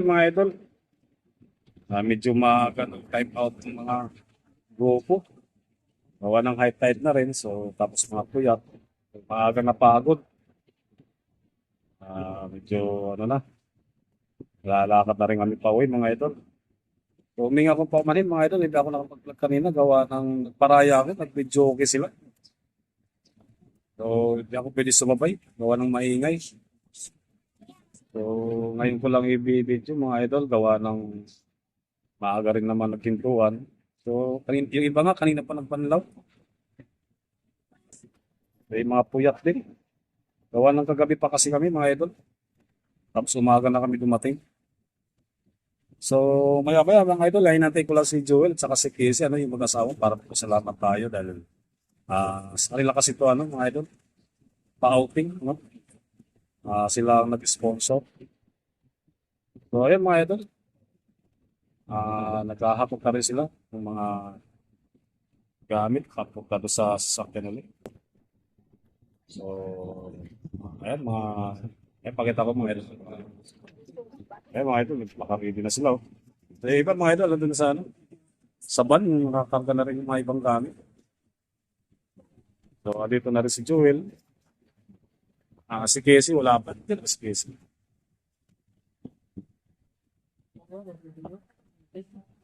Ayan mga idol. Ah, medyo mag-time out ng mga grupo. Gawa ng high tide na rin. So, tapos mga puyat. Maaga na pagod. Ah, medyo ano na. Lalakad na rin kami pa uwi mga idol. So, huminga akong paumanin mga idol. Hindi ako nakapag-vlog kanina. Gawa ng paraya ako. Nag-video okay sila. So, hindi ako pwede sumabay. Gawa ng maingay. So, ngayon ko lang i-video mga idol. Gawa ng maaga rin naman nagkintuan. So, kanin, yung iba nga, kanina pa nagpanlaw. May mga puyat din. Gawa ng kagabi pa kasi kami mga idol. Tapos umaga na kami dumating. So, maya maya mga idol, ay natin ko lang si Joel at si Casey, ano, yung mag-asawa para pasalamat tayo dahil ah sa kanila kasi ito, ano, mga idol, pa-outing, no? Ah, sila ang nag-sponsor. So, ayun mga idol, ah naghahakot na rin sila ng mga gamit, na doon sa sasakyan ulit. So, ayan mga, ayan, pakita ko mga idol. Ayan mga idol, makaready na sila. Oh. So, iba mga idol, nandun na sa ano, sa van, nakakarga na rin yung mga ibang gamit. So, dito na rin si Joel. Ah, si Casey, wala pa. Hindi na si Casey.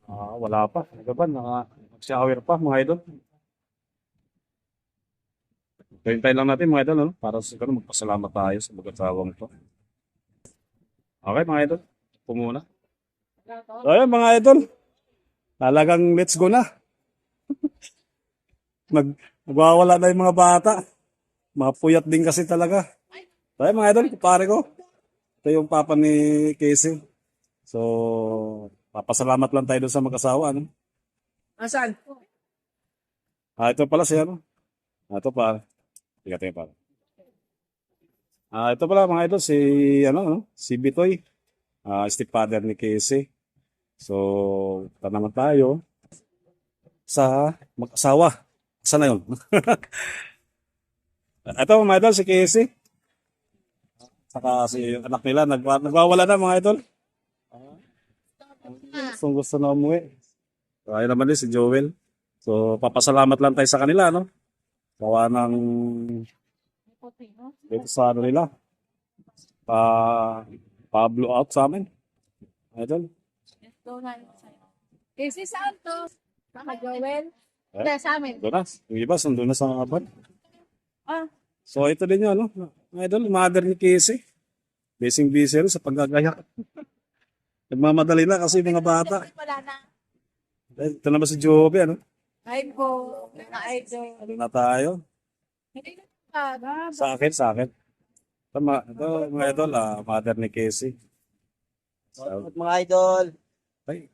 Ah, wala pa. Ano ba? Naka, shower pa, mga idol. Hintayin lang natin, mga idol, ano? para sa ganun, magpasalamat tayo sa mag-asawang to. Okay, mga idol. Ito muna. So, ayun, mga idol. Talagang let's go na. Nag, nagwawala na yung mga bata. Mga puyat din kasi talaga. Ayun, mga idol, pare ko. Ito yung papa ni Casey. So, papasalamat lang tayo doon sa mag-asawa. Ano? Asan? Ah, ito pala siya, ano? Ah, ito pa. Tiga, tiga pa. Ah, ito pala mga idol, si, ano, ano? Si Bitoy. Ah, stepfather ni Casey. So, ito naman tayo sa mag-asawa. Saan na yun? ito mga idol, si Casey. Saka si yung anak nila, nagwa- nagwawala na mga idol. So, gusto na umuwi. So, ayun naman din si Joel. So, papasalamat lang tayo sa kanila, no? Gawa ng dito sa ano nila. Pa, pa-blow out sa amin. Idol. Kasi saan to? Baka Joel? Eh? Sa amin. Doon na. Yung iba, sundo na sa mga ban. Ah, So, ito din yun, ano? Idol, mother ni Casey. Busy busy rin sa paggagayak. Nagmamadali na kasi mga bata. wala na. Eh, Ito na ba si Joby, ano? Hi po, mga idol. Ano na tayo? Hindi na pa. Sa akin, sa akin. Ito, ma- ito mga idol, ah, mother ni Casey. So, mga idol. Ay,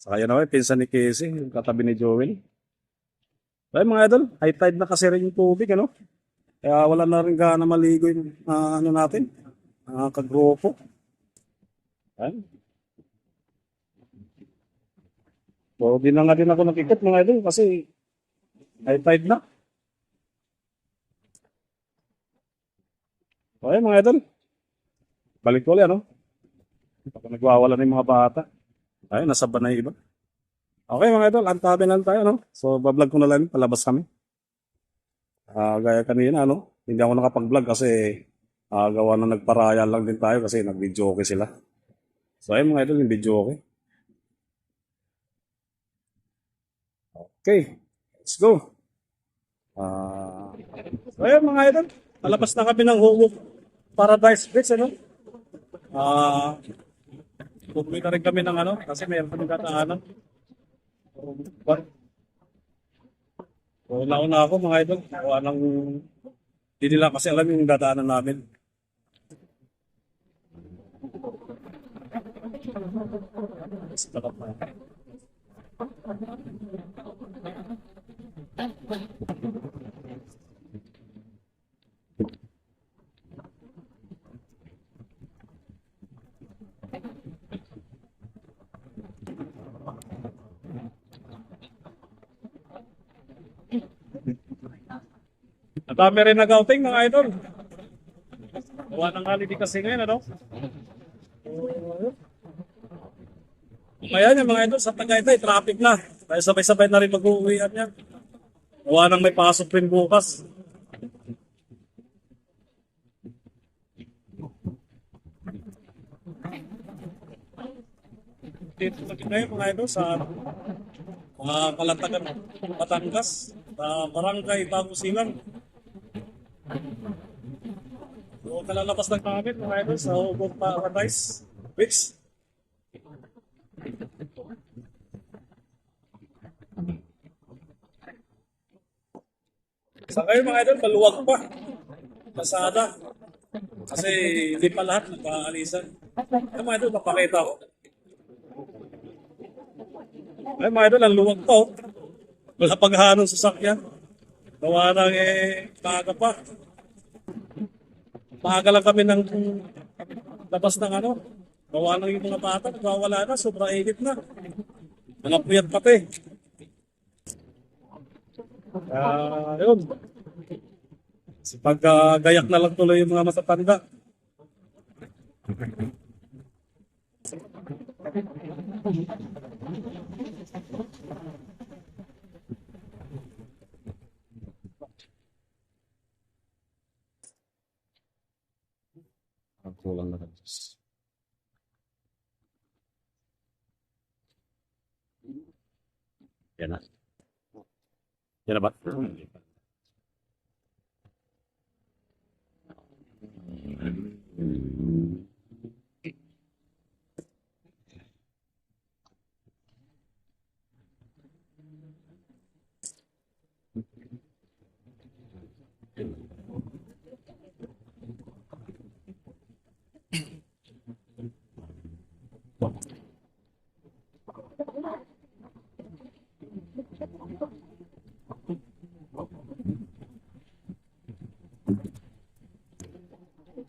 saka yun naman, pinsan ni Casey, yung katabi ni Joel. Ay, mga idol, high tide na kasi rin yung tubig, ano? Kaya wala na rin gana maligo yung ah, ano natin, uh, kagrupo. Ay. So, di na nga din ako nakikit, mga idol, kasi high tide na. Okay, mga idol. Balik ko ulit, ano? Pag nagwawala na yung mga bata. Ay, nasa ba na iba? Okay mga idol, antabi lang tayo, no? So, bablog ko na lang, palabas kami. Ah, gaya kanina, no? Hindi ako nakapag-vlog kasi ah, gawa na nagparaya lang din tayo kasi nag-video okay sila. So, ayun mga idol, yung video okay. Okay, let's go. Ah, so ayun mga idol, palabas na kami ng Hugo Paradise Beach, ano? Ah, Bumili na rin kami ng ano, kasi mayroon kami dadaanan. So, nauna ako mga idol. Gawa ng... Hindi nila kasi alam yung dadaanan namin. Ang dami rin nag-outing mga idol. Gawa ng holiday kasi ngayon, ano? Kaya yung mga idol, sa Tagaytay, traffic na. Kaya sabay-sabay na rin mag-uwian yan. Gawa nang may pasok rin bukas. Dito na tayo mga idol sa mga kalantagan Batangas, sa Barangay Bago So, kalalabas ng namin mga idol sa Ubong Paradise Beach. Sa kayo mga idol, maluwag pa. Pasada. Kasi hindi pa lahat nagkaalisan. Ay mga idol, papakita ko. Ay mga idol, ang luwag pa. oh. Wala paghahanong sasakyan. Gawa ng eh, maaga pa. Maaga lang kami ng labas ng ano. Gawa ng yung mga bata, nagwawala na, sobrang init na. Mga puyat pati. Ah, yun. Kasi pag ah, gayak na lang tuloy yung mga matatanda. Ang kulang na lang. Yan na. Yan na ba?